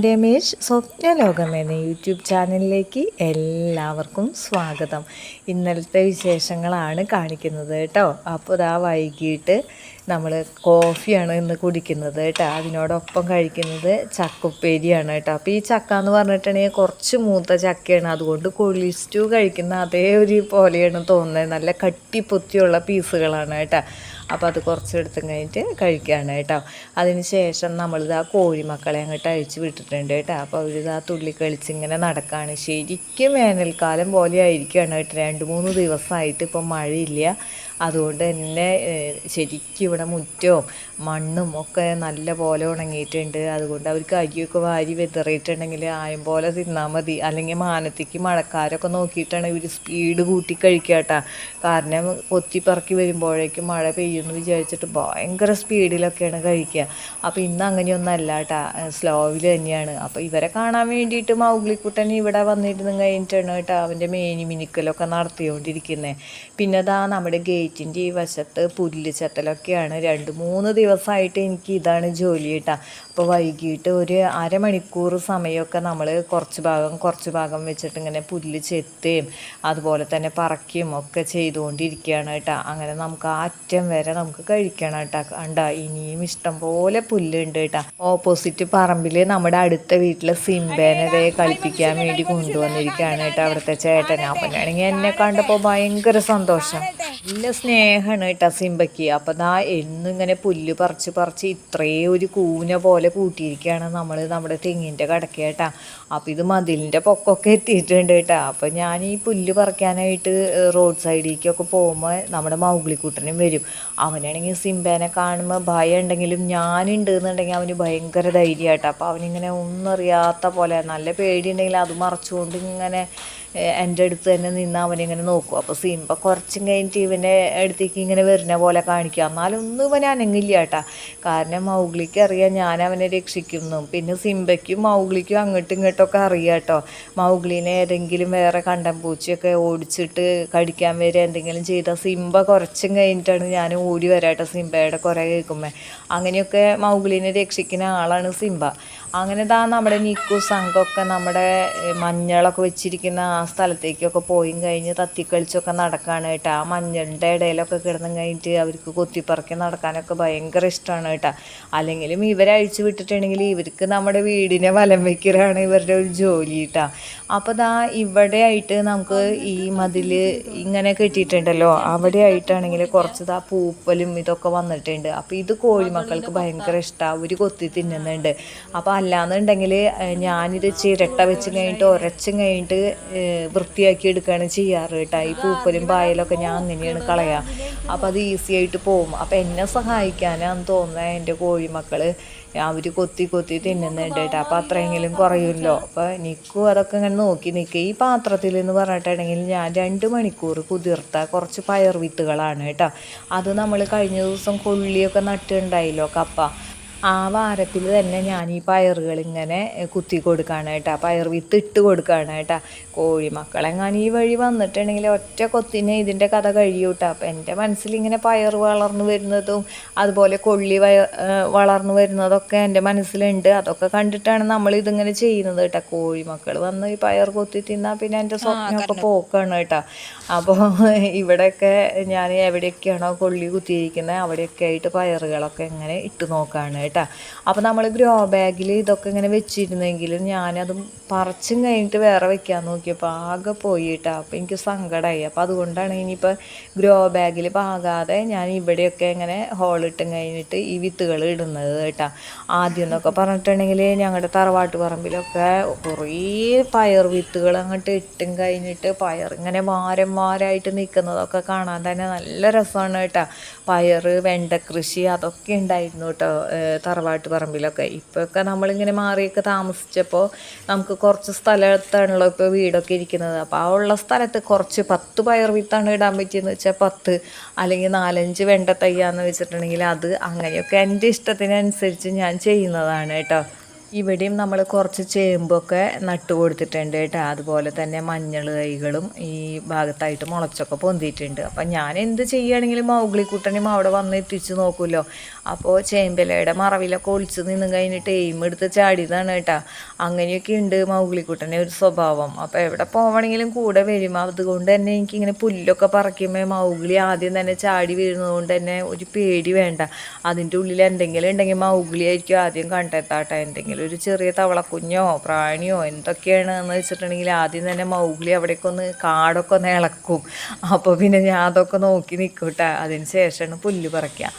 രമേശ് സ്വപ്നലോകം എന്ന യൂട്യൂബ് ചാനലിലേക്ക് എല്ലാവർക്കും സ്വാഗതം. ഇന്നലത്തെ വിശേഷങ്ങളാണ് കാണിക്കുന്നത് കേട്ടോ. അപ്പോൾ ഇതാ വൈകിട്ട് നമ്മൾ കോഫിയാണ് ഇന്ന് കുടിക്കുന്നത് കേട്ടോ. അതിനോടൊപ്പം കഴിക്കുന്നത് ചക്കുപ്പേരിയാണ് കേട്ടോ. അപ്പോൾ ഈ ചക്ക എന്ന് പറഞ്ഞിട്ടുണ്ടെങ്കിൽ കുറച്ച് മൂത്ത ചക്കയാണ്. അതുകൊണ്ട് സ്റ്റൂ കഴിക്കുന്ന അതേ ഒരു പോലെയാണ് തോന്നുന്നത്. നല്ല കട്ടിപ്പൊത്തിയുള്ള പീസുകളാണ് കേട്ടോ. അപ്പോൾ അത് കുറച്ചെടുത്തും കഴിഞ്ഞിട്ട് കഴിക്കുകയാണ് കേട്ടോ. അതിന് ശേഷം നമ്മളിത് ആ കോഴിമക്കളെ അങ്ങോട്ട് അഴിച്ച് വിട്ടിട്ടുണ്ട് കേട്ടോ. അപ്പോൾ അവരിത് ആ തുള്ളി കളിച്ചിങ്ങനെ നടക്കുകയാണ് ശരിക്കും വേനൽക്കാലം പോലെ ആയിരിക്കുകയാണ് കേട്ടോ. രണ്ട് മൂന്ന് ദിവസമായിട്ട് ഇപ്പോൾ മഴയില്ല. അതുകൊണ്ട് തന്നെ ശരിക്കും ഇവിടെ മുറ്റവും മണ്ണും ഒക്കെ നല്ല പോലെ ഉണങ്ങിയിട്ടുണ്ട്. അതുകൊണ്ട് അവർക്ക് അരിയൊക്കെ വാരി വിതറിയിട്ടുണ്ടെങ്കിൽ ആയം പോലെ തിന്നാൽ മതി. അല്ലെങ്കിൽ മാനത്തേക്ക് മഴക്കാരൊക്കെ നോക്കിയിട്ടാണ് ഇവർ സ്പീഡ് കൂട്ടി കഴിക്കാട്ട കാരണം കൊത്തിപ്പറക്കി വരുമ്പോഴേക്കും മഴ പെയ്യുമെന്ന് വിചാരിച്ചിട്ട് ഭയങ്കര സ്പീഡിലൊക്കെയാണ് കഴിക്കുക. അപ്പോൾ ഇന്ന് അങ്ങനെയൊന്നും അല്ല കേട്ടാ സ്ലോവിൽ തന്നെയാണ്. അപ്പോൾ ഇവരെ കാണാൻ വേണ്ടിയിട്ട് മൗഗ്ലിക്കുട്ടൻ ഇവിടെ വന്നിരുന്നു കഴിഞ്ഞിട്ടാണ് കേട്ടോ അവന്റെ മേനി മിനുക്കലൊക്കെ നടത്തിക്കൊണ്ടിരിക്കുന്നത് പിന്നെ അതാ നമ്മുടെ ഗേറ്റിന്റെ ഈ വശത്ത് പുല്ല് ചെത്തലൊക്കെയാണ് രണ്ട് മൂന്ന് ദിവസമായിട്ട് എനിക്ക് ഇതാണ് ജോലി കേട്ടോ അപ്പോൾ വൈകിട്ട് ഒരു അരമണിക്കൂർ സമയമൊക്കെ നമ്മൾ കുറച്ച് ഭാഗം കുറച്ച് ഭാഗം വെച്ചിട്ട് ഇങ്ങനെ പുല്ല് ചെത്തുകയും അതുപോലെ തന്നെ പറക്കുകയും ഒക്കെ ചെയ്തുകൊണ്ടിരിക്കുകയാണ് കേട്ടോ അങ്ങനെ നമുക്ക് ആ അറ്റം വരെ നമുക്ക് കഴിക്കണം കേട്ടോ കണ്ട ഇനിയും ഇഷ്ടം പോലെ പുല്ലുണ്ട് കേട്ടോ ഓപ്പോസിറ്റ് പറമ്പിൽ നമ്മുടെ അടുത്ത വീട്ടിലെ സിംബേനെ കളിപ്പിക്കാൻ വേണ്ടി കൊണ്ടുവന്നിരിക്കുകയാണ് കേട്ടോ അവിടുത്തെ ചേട്ടൻ. അപ്പനാണെങ്കിൽ എന്നെ കണ്ടപ്പോൾ ഭയങ്കര സന്തോഷം. നല്ല സ്നേഹമാണ് കേട്ടോ സിംബയ്ക്ക് അപ്പം ദാ എന്നും ഇങ്ങനെ പുല്ല് പറിച്ച് പറിച്ച് ഇത്രയും ഒരു കൂന പോലെ കൂട്ടിയിരിക്കുകയാണ് നമ്മൾ നമ്മുടെ തെങ്ങിന്റെ കടക്ക കേട്ടാ. അപ്പം ഇത് മതിലിന്റെ പൊക്കമൊക്കെ എത്തിയിട്ടുണ്ട് കേട്ടാ. അപ്പം ഞാൻ ഈ പുല്ല് പറിക്കാനായിട്ട് റോഡ് സൈഡിലേക്കൊക്കെ പോകുമ്പോൾ നമ്മുടെ മൗഗ്ലിക്കുട്ടനും വരും. അവനാണെങ്കിൽ സിംബേനെ കാണുമ്പോൾ ഭയം ഉണ്ടെങ്കിലും ഞാനുണ്ട് എന്നുണ്ടെങ്കിൽ അവന് ഭയങ്കര ധൈര്യമായിട്ടാണ് അപ്പം അവനിങ്ങനെ ഒന്നറിയാത്ത പോലെ നല്ല പേടിയുണ്ടെങ്കിൽ അത് മറച്ചുകൊണ്ട് ഇങ്ങനെ എന്റെ അടുത്ത് തന്നെ നിന്ന് അവനിങ്ങനെ നോക്കും. അപ്പോൾ സിംബ കുറച്ചും കഴിഞ്ഞിട്ട് ഇവനെ അടുത്തേക്ക് ഇങ്ങനെ വരുന്ന പോലെ കാണിക്കുക എന്നാലും ഒന്നും ഇവൻ അനങ്ങില്ല കേട്ടാ. കാരണം മൗഗ്ലിക്ക് അറിയാം ഞാൻ അവനെ രക്ഷിക്കുന്നു. പിന്നെ സിംബയ്ക്കും മൗഗ്ലിക്കും അങ്ങോട്ടും ഇങ്ങോട്ടൊക്കെ അറിയാം കേട്ടോ. മൗഗ്ലിനെ ഏതെങ്കിലും വേറെ കണ്ടം പൂച്ചയൊക്കെ ഓടിച്ചിട്ട് കടിക്കാൻ വരെ എന്തെങ്കിലും ചെയ്താൽ സിംബ കുറച്ചും കഴിഞ്ഞിട്ടാണ് ഞാൻ ഓടി വരാട്ടോ സിംബയുടെ കുറേ കേൾക്കുമ്പോൾ അങ്ങനെയൊക്കെ മൗഗ്ലിനെ രക്ഷിക്കുന്ന ആളാണ് സിംബ. അങ്ങനെ ഇതാ നമ്മുടെ നിക്കു സംഘമൊക്കെ നമ്മുടെ മഞ്ഞളൊക്കെ വെച്ചിരിക്കുന്ന ആ സ്ഥലത്തേക്കൊക്കെ പോയി കഴിഞ്ഞ് തത്തിക്കളിച്ചൊക്കെ നടക്കുകയാണ് കേട്ടോ. ആ മഞ്ഞളുടെ ഇടയിലൊക്കെ കിടന്നു കഴിഞ്ഞിട്ട് അവർക്ക് കൊത്തിപ്പറക്കി നടക്കാനൊക്കെ ഭയങ്കര ഇഷ്ടമാണ് കേട്ടോ. അല്ലെങ്കിലും ഇവരെ അഴിച്ചു വിട്ടിട്ടുണ്ടെങ്കിൽ ഇവർക്ക് നമ്മുടെ വീടിനെ വലം വയ്ക്കലാണ് ഇവരുടെ ഒരു ജോലി കേട്ടോ. അപ്പോൾ ദാ ഇവിടെ ആയിട്ട് നമുക്ക് ഈ മതിൽ ഇങ്ങനെ കെട്ടിയിട്ടുണ്ടല്ലോ അവിടെ ആയിട്ടാണെങ്കിൽ കുറച്ച് ദാ പൂപ്പലും ഇതൊക്കെ വന്നിട്ടുണ്ട്. അപ്പോൾ ഇത് കോഴിമക്കൾക്ക് ഭയങ്കര ഇഷ്ടമാണ് അവർ കൊത്തി തിന്നുന്നുണ്ട്. അപ്പോൾ അല്ലാന്നുണ്ടെങ്കിൽ ഞാനിത് ചിരട്ട വെച്ച് കഴിഞ്ഞിട്ട് ഉരച്ചും കഴിഞ്ഞിട്ട് വൃത്തിയാക്കി എടുക്കുകയാണ് ചെയ്യാറ് കേട്ടോ. ഈ പൂപ്പലും പായലൊക്കെ ഞാൻ അങ്ങനെയാണ് കളയുക അപ്പോൾ അത് ഈസി ആയിട്ട് പോകും അപ്പോൾ എന്നെ സഹായിക്കാനാന്ന് തോന്നുന്നത് എന്റെ കോഴിമക്കൾ അവർ കൊത്തി കൊത്തി തിന്നുന്നുണ്ട് കേട്ടോ. അപ്പോൾ അത്രയെങ്കിലും കുറയുമല്ലോ. അപ്പോൾ നിൽക്കും അതൊക്കെ ഇങ്ങനെ നോക്കി നിൽക്കുക ഈ പാത്രത്തിൽ എന്ന് പറഞ്ഞിട്ടുണ്ടെങ്കിൽ ഞാൻ രണ്ട് മണിക്കൂർ കുതിർത്ത കുറച്ച് പയർ വിത്തുകളാണ് കേട്ടോ. അത് നമ്മൾ കഴിഞ്ഞ ദിവസം കൊള്ളിയൊക്കെ നട്ടുണ്ടായില്ലോ കപ്പ. ആ വാരത്തിൽ തന്നെ ഞാൻ ഈ പയറുകൾ ഇങ്ങനെ കുത്തി കൊടുക്കുകയാണ് കേട്ടോ പയർ വിത്ത് ഇട്ട് കൊടുക്കുകയാണ് കേട്ടോ കോഴിമക്കളെങ്ങാനും ഈ വഴി വന്നിട്ടുണ്ടെങ്കിൽ ഒറ്റ കൊത്തിനെ ഇതിന്റെ കഥ കഴിയും കേട്ടോ അപ്പം എന്റെ മനസ്സിൽ ഇങ്ങനെ പയർ വളർന്നു വരുന്നതും അതുപോലെ കൊള്ളി വളർന്നു വരുന്നതൊക്കെ എന്റെ മനസ്സിലുണ്ട്. അതൊക്കെ കണ്ടിട്ടാണ് നമ്മൾ ഇതിങ്ങനെ ചെയ്യുന്നത് കേട്ടോ. കോഴിമക്കൾ വന്ന് ഈ പയർ കൊത്തി തിന്നാൽ പിന്നെ എന്റെ സ്വപ്നമൊക്കെ പോക്കാണ് കേട്ടോ. അപ്പോൾ ഇവിടെയൊക്കെ ഞാൻ എവിടെയൊക്കെയാണോ കൊള്ളി കുത്തിയിരിക്കുന്നത് അവിടെയൊക്കെ ആയിട്ട് പയറുകളൊക്കെ എങ്ങനെ ഇട്ട് നോക്കുകയാണ് കേട്ടോ. അപ്പോൾ നമ്മൾ ഗ്രോ ബാഗിൽ ഇതൊക്കെ ഇങ്ങനെ വെച്ചിരുന്നെങ്കിലും ഞാനത് പറിച്ചും കഴിഞ്ഞിട്ട് വേറെ വെക്കാൻ നോക്കിയപ്പോൾ ആകെ പോയി കേട്ടോ അപ്പോൾ എനിക്ക് സങ്കടമായി അപ്പോൾ അതുകൊണ്ടാണ് ഇനിയിപ്പോൾ ഗ്രോ ബാഗിൽ പാകാതെ ഞാൻ ഇവിടെയൊക്കെ ഇങ്ങനെ ഹോളിട്ടും കഴിഞ്ഞിട്ട് ഈ വിത്തുകൾ ഇടുന്നത് കേട്ടോ. ആദ്യം എന്നൊക്കെ പറഞ്ഞിട്ടുണ്ടെങ്കിൽ ഞങ്ങളുടെ തറവാട്ട് പറമ്പിലൊക്കെ കുറേ പയർ വിത്തുകൾ അങ്ങോട്ട് ഇട്ടും കഴിഞ്ഞിട്ട് പയർ ഇങ്ങനെ വാരം വാരമായിട്ട് നിൽക്കുന്നതൊക്കെ കാണാൻ തന്നെ നല്ല രസമാണ് കേട്ടോ. പയർ വെണ്ട കൃഷി അതൊക്കെ ഉണ്ടായിരുന്നു കേട്ടോ. തറവാട്ട് പറമ്പിലൊക്കെ. ഇപ്പോഴൊക്കെ നമ്മളിങ്ങനെ മാറിയൊക്കെ താമസിച്ചപ്പോൾ നമുക്ക് കുറച്ച് സ്ഥലത്താണല്ലോ ഇപ്പോൾ വീടൊക്കെ ഇരിക്കുന്നത്. അപ്പോൾ ആ ഉള്ള സ്ഥലത്ത് കുറച്ച് പത്ത് പയർ വിത്താണ് ഇടാൻ പറ്റിയെന്ന് വെച്ചാൽ പത്ത് അല്ലെങ്കിൽ നാലഞ്ച് വെണ്ട തയ്യാന്ന് വെച്ചിട്ടുണ്ടെങ്കിൽ അത് അങ്ങനെയൊക്കെ എന്റെ ഇഷ്ടത്തിനനുസരിച്ച് ഞാൻ ചെയ്യുന്നതാണ് കേട്ടോ. ഇവിടെയും നമ്മൾ കുറച്ച് ചേമ്പൊക്കെ നട്ടു കൊടുത്തിട്ടുണ്ട് കേട്ടോ. അതുപോലെ തന്നെ മഞ്ഞൾ തൈകളും ഈ ഭാഗത്തായിട്ട് മുളച്ചൊക്കെ പൊന്തിയിട്ടുണ്ട്. അപ്പം ഞാൻ എന്ത് ചെയ്യുകയാണെങ്കിലും മൗഗ്ലിക്കുട്ടനും അവിടെ വന്ന് എത്തിച്ച് നോക്കുമല്ലോ അപ്പോൾ ചേമ്പിലയുടെ മറവിലൊക്കെ ഒളിച്ച് നിന്ന് കഴിഞ്ഞിട്ട് എയിം എടുത്ത് ചാടിയതാണ് കേട്ടോ. അങ്ങനെയൊക്കെ ഉണ്ട് മൗഗ്ലിക്കുട്ടനെ ഒരു സ്വഭാവം. അപ്പോൾ എവിടെ പോവണമെങ്കിലും കൂടെ വരും. അതുകൊണ്ട് തന്നെ എനിക്കിങ്ങനെ പുല്ലൊക്കെ പറിക്കുമ്പോൾ മൗഗ്ലി ആദ്യം തന്നെ ചാടി വീഴുന്നതുകൊണ്ട് തന്നെ ഒരു പേടി വേണ്ട. അതിന്റെ ഉള്ളിൽ എന്തെങ്കിലും ഉണ്ടെങ്കിൽ മൗഗ്ലി ആയിരിക്കും ആദ്യം കണ്ടെത്താട്ടെ എന്തെങ്കിലും ഒരു ചെറിയ തവളക്കുഞ്ഞോ പ്രാണിയോ എന്തൊക്കെയാണ് എന്ന് വെച്ചിട്ടുണ്ടെങ്കിൽ ആദ്യം തന്നെ മൗഗ്ലി അവിടേക്ക് ഒന്ന് കാടൊക്കെ ഒന്ന് ഇളക്കും. അപ്പോൾ പിന്നെ ഞാൻ അതൊക്കെ നോക്കി നിൽക്കൂട്ടെ അതിന് ശേഷമാണ് പുല്ല് പറിക്കുക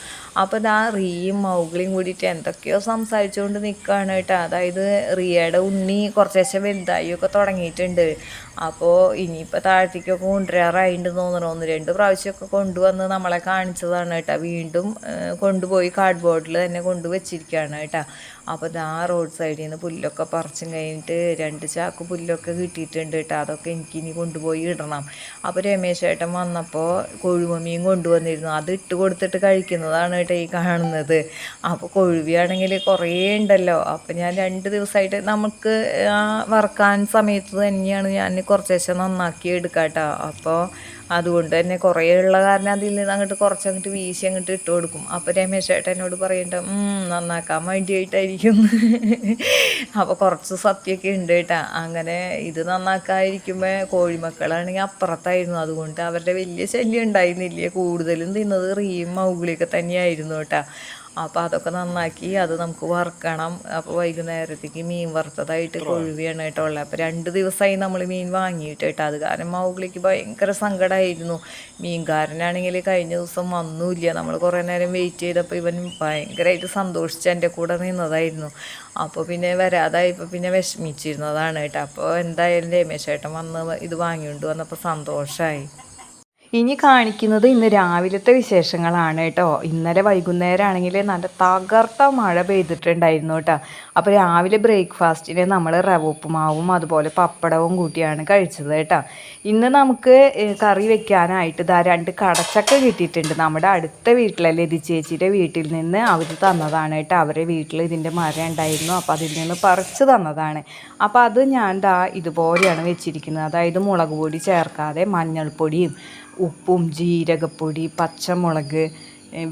അപ്പോൾ ഇതാ റീയും മൗഗ്ലിയും കൂടിയിട്ട് എന്തൊക്കെയോ സംസാരിച്ചുകൊണ്ട് നിൽക്കുകയാണ് കേട്ടോ. അതായത് റിയയുടെ ഉണ്ണി കുറച്ചേശ്ശെ വലുതായി ഒക്കെ തുടങ്ങിയിട്ടുണ്ട്. അപ്പോൾ ഇനിയിപ്പോൾ താഴത്തേക്കൊക്കെ കൊണ്ടുവരാറായിട്ടുണ്ട് തോന്നണം. ഒന്ന് രണ്ട് പ്രാവശ്യമൊക്കെ കൊണ്ടുവന്ന് നമ്മളെ കാണിച്ചതാണ് കേട്ടോ. വീണ്ടും കൊണ്ടുപോയി കാർഡ് ബോർഡിൽ തന്നെ കൊണ്ടുവച്ചിരിക്കുകയാണ് കേട്ടോ. അപ്പോൾ ഇതാ റോഡ് സൈഡിൽ നിന്ന് പുല്ലൊക്കെ പറിച്ചും കഴിഞ്ഞിട്ട് രണ്ട് ചാക്ക് പുല്ലൊക്കെ കിട്ടിയിട്ടുണ്ട് കേട്ടോ. അതൊക്കെ എനിക്ക് ഇനി കൊണ്ടുപോയി ഇടണം. അപ്പോൾ രമേശ് ഏട്ടൻ വന്നപ്പോൾ കോഴിമീൻ കൊണ്ടുവന്നിരുന്നു. അത് ഇട്ട് കൊടുത്തിട്ട് കഴിക്കുന്നതാണ് കേട്ടോ ഈ കാണുന്നത്. അപ്പോൾ കൊഴുവിയാണെങ്കിൽ കുറേ ഉണ്ടല്ലോ അപ്പോൾ ഞാൻ രണ്ട് ദിവസമായിട്ട് നമുക്ക് വറക്കാൻ സമയത്ത് തന്നെയാണ് ഞാൻ കുറച്ചേശ്ശെ നന്നാക്കി എടുക്കാം കേട്ടോ അപ്പോൾ അതുകൊണ്ട് തന്നെ കുറേ ഉള്ള കാരണം അതിൽ നിന്ന് അങ്ങോട്ട് കുറച്ച് അങ്ങോട്ട് വീശി അങ്ങോട്ട് ഇട്ട് കൊടുക്കും. അപ്പോൾ രമേശ് ചേട്ടൻ എന്നോട് പറയണ്ട നന്നാക്കാൻ വേണ്ടിയിട്ടായിരിക്കും അപ്പോൾ കുറച്ച് സത്യമൊക്കെ ഉണ്ട് കേട്ടാ. അങ്ങനെ ഇത് നന്നാക്കാതിരിക്കുമ്പോൾ കോഴിമക്കളാണെങ്കിൽ അപ്പുറത്തായിരുന്നു. അതുകൊണ്ട് അവരുടെ വലിയ ശല്യം ഉണ്ടായിരുന്നില്ല. കൂടുതലും തിന്നത് റീം മൗഗിളിയൊക്കെ തന്നെയായിരുന്നു കേട്ടാ. അപ്പോൾ അതൊക്കെ നന്നാക്കി അത് നമുക്ക് വറുക്കണം. അപ്പോൾ വൈകുന്നേരത്തേക്ക് മീൻ വറുത്തതായിട്ട് കൊഴുവിയാണ് കേട്ടോ ഉള്ളത്. അപ്പോൾ രണ്ട് ദിവസമായി നമ്മൾ മീൻ വാങ്ങിയിട്ട് കേട്ടോ. അത് കാരണം മൗഗ്ലിക്ക് ഭയങ്കര സങ്കടമായിരുന്നു മീൻകാരനാണെങ്കിൽ കഴിഞ്ഞ ദിവസം വന്നൂല്ല. നമ്മൾ കുറേ നേരം വെയിറ്റ് ചെയ്തപ്പോൾ ഇവൻ ഭയങ്കരമായിട്ട് സന്തോഷിച്ച് എന്റെ കൂടെ നിന്നതായിരുന്നു. അപ്പോൾ പിന്നെ വരാതായപ്പോൾ പിന്നെ വിഷമിച്ചിരുന്നതാണ് കേട്ടോ. അപ്പോൾ എന്തായാലും രമേശേട്ടൻ വന്ന് ഇത് വാങ്ങിക്കൊണ്ട് വന്നപ്പോൾ സന്തോഷമായി ഇനി കാണിക്കുന്നത് ഇന്ന് രാവിലത്തെ വിശേഷങ്ങളാണ് കേട്ടോ. ഇന്നലെ വൈകുന്നേരം ആണെങ്കിൽ നല്ല തകർത്ത മഴ പെയ്തിട്ടുണ്ടായിരുന്നു കേട്ടോ. അപ്പോൾ രാവിലെ ബ്രേക്ക്ഫാസ്റ്റിന് നമ്മൾ റവോപ്പുമാവും അതുപോലെ പപ്പടവും കൂട്ടിയാണ് കഴിച്ചത് കേട്ടോ. ഇന്ന് നമുക്ക് കറി വെക്കാനായിട്ട് ഇതാ രണ്ട് കടച്ചക്ക കിട്ടിയിട്ടുണ്ട്. നമ്മുടെ അടുത്ത വീട്ടിലെ ലതി ചേച്ചിയുടെ വീട്ടിൽ നിന്ന് അവർ തന്നതാണ് കേട്ടോ. അവരുടെ വീട്ടിൽ ഇതിന്റെ മരം ഉണ്ടായിരുന്നു. അപ്പോൾ അതിൽ നിന്ന് പറിച്ച് തന്നതാണ്. അപ്പോൾ അത് ഞാൻ ദാ ഇതുപോലെയാണ് വെച്ചിരിക്കുന്നത്. അതായത് മുളക് പൊടി ചേർക്കാതെ മഞ്ഞൾപ്പൊടിയും ഉപ്പും ജീരകപ്പൊടി പച്ചമുളക്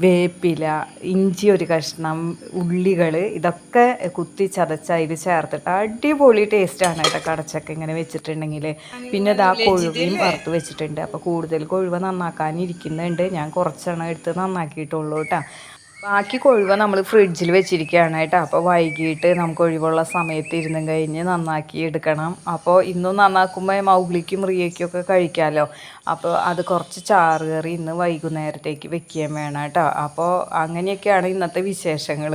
വേപ്പില ഇഞ്ചി ഒരു കഷ്ണം ഉള്ളികൾ ഇതൊക്കെ കുത്തി ചതച്ച് അതിൽ ചേർത്തിട്ട് അടിപൊളി ടേസ്റ്റാണ് കേട്ടോ കടച്ചക്ക ഇങ്ങനെ വെച്ചിട്ടുണ്ടെങ്കിൽ പിന്നെ ഇതാ കൊഴുവയും വറുത്ത് വെച്ചിട്ടുണ്ട്. അപ്പോൾ കൂടുതൽ കൊഴുവ നന്നാക്കാനിരിക്കുന്നുണ്ട് ഞാൻ കുറച്ചെണ്ണം എടുത്ത് നന്നാക്കിയിട്ടുള്ളൂ കേട്ടോ. ബാക്കി കൊഴുവ നമ്മൾ ഫ്രിഡ്ജിൽ വെച്ചിരിക്കുകയാണ് കേട്ടോ. അപ്പോൾ വൈകിട്ട് നമുക്ക് ഒഴിവുള്ള സമയത്ത് ഇരുന്ന് കഴിഞ്ഞ് നന്നാക്കി എടുക്കണം. അപ്പോൾ ഇന്നും നന്നാക്കുമ്പോൾ മൗഗ്ലിക്കും റിയയ്ക്കും ഒക്കെ കഴിക്കാമല്ലോ അപ്പോൾ അത് കുറച്ച് ചാറ് കറി ഇന്ന് വൈകുന്നേരത്തേക്ക് വെക്കുകയും വേണം കേട്ടോ. അപ്പോൾ അങ്ങനെയൊക്കെയാണ് ഇന്നത്തെ വിശേഷങ്ങൾ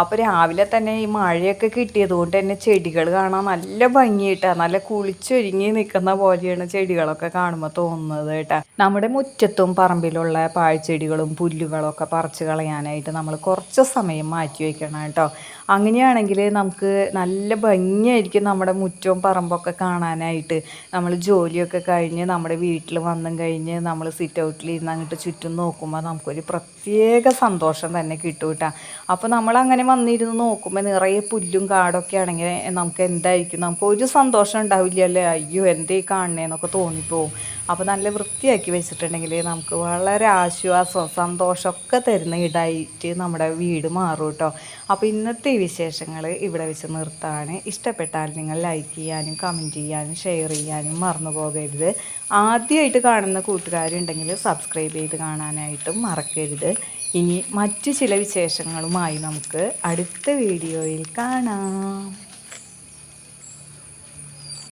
അപ്പോൾ രാവിലെ തന്നെ ഈ മഴയൊക്കെ കിട്ടിയത് കൊണ്ട് തന്നെ ചെടികൾ കാണാൻ നല്ല ഭംഗിയിട്ടാണ് നല്ല കുളിച്ചൊരുങ്ങി നിൽക്കുന്ന പോലെയാണ് ചെടികളൊക്കെ കാണുമ്പോൾ തോന്നുന്നത് കേട്ടോ. നമ്മുടെ മുറ്റത്തും പറമ്പിലുള്ള പാഴ്ചെടികളും പുല്ലുകളൊക്കെ പറിച്ച് കളയാനായിട്ട് നമ്മൾ കുറച്ച് സമയം മാറ്റി വയ്ക്കണം കേട്ടോ. അങ്ങനെയാണെങ്കിൽ നമുക്ക് നല്ല ഭംഗിയായിരിക്കും നമ്മുടെ മുറ്റവും പറമ്പൊക്കെ കാണാനായിട്ട്. നമ്മൾ ജോലിയൊക്കെ കഴിഞ്ഞ് നമ്മുടെ വീട്ടിൽ വന്നും കഴിഞ്ഞ് നമ്മൾ സിറ്റ് ഔട്ടിൽ ഇരുന്ന് അങ്ങോട്ട് ചുറ്റും നോക്കുമ്പോൾ നമുക്കൊരു പ്രത്യേക സന്തോഷം തന്നെ കിട്ടും കേട്ടോ അപ്പോൾ നമ്മൾ അങ്ങനെ വന്നിരുന്ന് നോക്കുമ്പോൾ നിറയെ പുല്ലും കാടൊക്കെ ആണെങ്കിൽ നമുക്ക് എന്തായിരിക്കും? നമുക്ക് ഒരു സന്തോഷം ഉണ്ടാവില്ലല്ലേ? അയ്യോ എന്തേ കാണണേന്നൊക്കെ തോന്നിപ്പോവും. അപ്പോൾ നല്ല വൃത്തിയാക്കി വെച്ചിട്ടുണ്ടെങ്കിൽ നമുക്ക് വളരെ ആശ്വാസം സന്തോഷമൊക്കെ തരുന്ന ഇടായിട്ട് നമ്മുടെ വീട് മാറും കേട്ടോ. അപ്പോൾ ഇന്നത്തെ വിശേഷങ്ങൾ ഇവിടെ വെച്ച് നിർത്താണ്. ഇഷ്ടപ്പെട്ടാൽ നിങ്ങൾ ലൈക്ക് ചെയ്യാനും കമന്റ് ചെയ്യാനും ഷെയർ ചെയ്യാനും മറന്നു പോകരുത്. ആദ്യമായിട്ട് കാണുന്ന കൂട്ടുകാരുണ്ടെങ്കിൽ സബ്സ്ക്രൈബ് ചെയ്ത് കാണാനായിട്ടും മറക്കരുത്. ഇനി മറ്റു ചില വിശേഷങ്ങളുമായി നമുക്ക് അടുത്ത വീഡിയോയിൽ കാണാം.